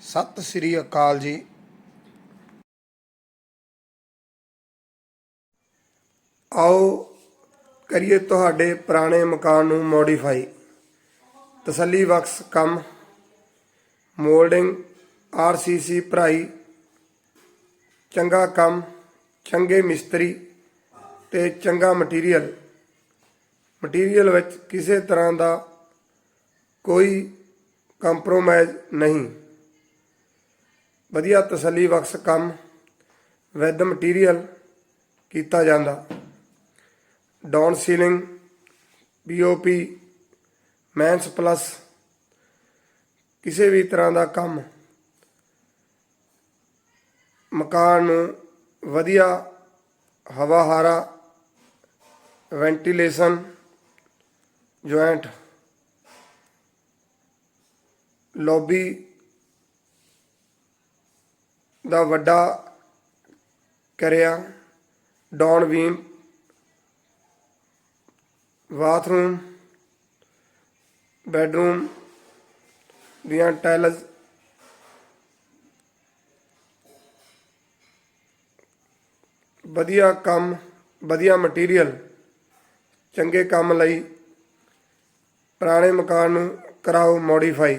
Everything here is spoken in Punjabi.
ਸਤਿ ਸ੍ਰੀ ਅਕਾਲ ਜੀ। ਆਓ ਕਰੀਏ ਤੁਹਾਡੇ ਪੁਰਾਣੇ ਮਕਾਨ ਨੂੰ ਮੋਡੀਫਾਈ ਤਸੱਲੀ ਬਖਸ਼ ਕੰਮ ਮੋਲਡਿੰਗ ਆਰਸੀਸੀ ਭਰਾਈ, ਚੰਗਾ ਕੰਮ, ਚੰਗੇ ਮਿਸਤਰੀ ਤੇ ਚੰਗਾ ਮਟੀਰੀਅਲ ਮਟੀਰੀਅਲ ਵਿੱਚ ਕਿਸੇ ਤਰ੍ਹਾਂ ਦਾ ਕੋਈ ਕੰਪਰੋਮਾਈਜ਼ ਨਹੀਂ। ਵਧੀਆ ਤਸੱਲੀ ਬਖਸ਼ ਕੰਮ ਵਿਦ ਮਟੀਰੀਅਲ ਕੀਤਾ ਜਾਂਦਾ। ਡਾਊਨ ਸੀਲਿੰਗ ਪੀਓਪੀ ਮੈਂਸ ਪਲੱਸ ਕਿਸੇ ਵੀ ਤਰ੍ਹਾਂ ਦਾ ਕੰਮ, ਮਕਾਨ ਨੂੰ ਵਧੀਆ ਹਵਾ ਹਾਰਾ ਵੈਂਟੀਲੇਸ਼ਨ ਜੁਆਇੰਟ ਲੌਬੀ ਦਾ ਵੱਡਾ ਕਰਿਆ। ਡਾਊਨ ਵੀਮ ਬਾਥਰੂਮ, ਬੈਡਰੂਮ ਦੀਆਂ ਟਾਇਲਸ, ਵਧੀਆ ਕੰਮ, ਵਧੀਆ ਮਟੀਰੀਅਲ, ਚੰਗੇ ਕੰਮ ਲਈ ਪੁਰਾਣੇ ਮਕਾਨ ਨੂੰ ਕਰਾਓ ਮੋਡੀਫਾਈ।